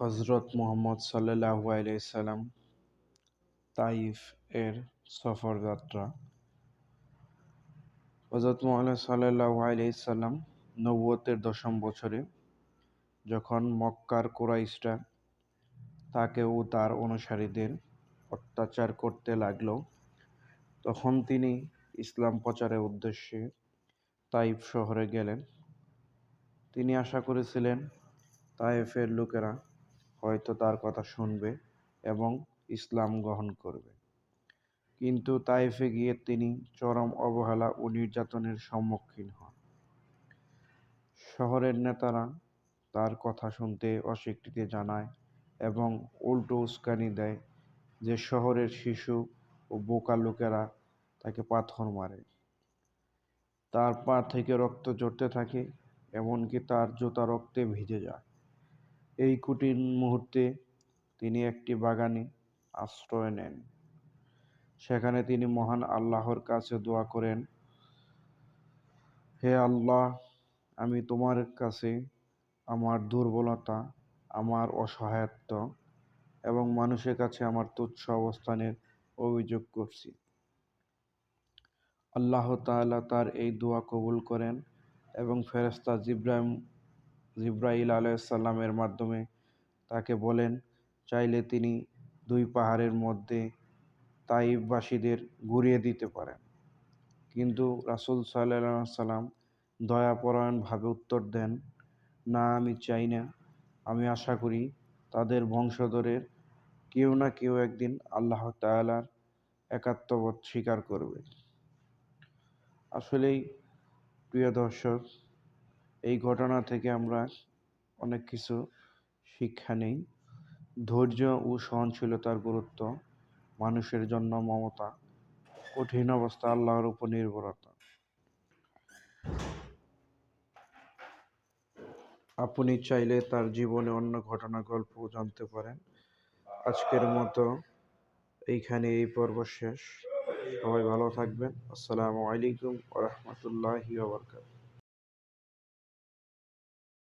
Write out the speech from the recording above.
হজরত মোহাম্মদ সাল্লাল্লাহু আলাইহি সাল্লাম তাইফ এর সফরযাত্রা। হজরত মোহাম্মদ সাল্লাল্লাহু আলাইহি সাল্লাম নবুয়তের দশম বছরে যখন মক্কার কুরাইশরা তাকে ও তার অনুসারীদের অত্যাচার করতে লাগল, তখন তিনি ইসলাম প্রচারের উদ্দেশ্যে তাইফ শহরে গেলেন। তিনি আশা করেছিলেন তাইফের লোকেরা হয়তো তার কথা শুনবে এবং ইসলাম গ্রহণ করবে। কিন্তু তাইফে গিয়ে তিনি চরম অবহেলা ও নির্যাতনের সম্মুখীন হন। শহরের নেতারা তার কথা শুনতে অস্বীকৃতি জানায় এবং উল্টো উস্কানি দেয় যে শহরের শিশু ও বোকা লোকেরা তাকে পাথর মারে। তার পা থেকে রক্ত ঝরতে থাকে, এমনকি তার জুতা রক্তে ভিজে যায়। এই কঠিন মুহূর্তে তিনি একটি বাগানে আশ্রয় নেন। সেখানে তিনি মহান আল্লাহর কাছে দোয়া করেন, হে আল্লাহ, আমি তোমার কাছে আমার দুর্বলতা, আমার অসহায়ত্ব এবং মানুষের কাছে আমার তুচ্ছ অবস্থানের অভিযোগ করছি। আল্লাহ তাআলা তার এই দোয়া কবুল করেন এবং ফেরেস্তা জিব্রাহিম জিব্রাইল আলাইসাল্লামের মাধ্যমে তাকে বলেন, চাইলে তিনি দুই পাহাড়ের মধ্যে তাইবাসীদের ঘুরিয়ে দিতে পারেন। কিন্তু রাসুল সাল্লাহ সাল্লাম দয়াপরায়ণভাবে উত্তর দেন, না, আমি চাই না। আমি আশা করি তাদের বংশধরের কেউ না কেউ একদিন আল্লাহ তালার একাত্মবোধ স্বীকার করবে। আসলেই প্রিয় দর্শক এই ঘটনা থেকে আমরা অনেক কিছু শিক্ষা নেই। ধৈর্য ও সহনশীলতার গুরুত্ব মানুষের জন্য মমতা, কঠিন অবস্থা আল্লাহর উপর নির্ভরতা। আপনি চাইলে তার জীবনে অন্য ঘটনা গল্প জানতে পারেন। আজকের মতো এইখানে এই পর্ব শেষ। সবাই ভালো থাকবেন। আসসালামু আলাইকুম ওরহমতুল্লাহি ওবরকাত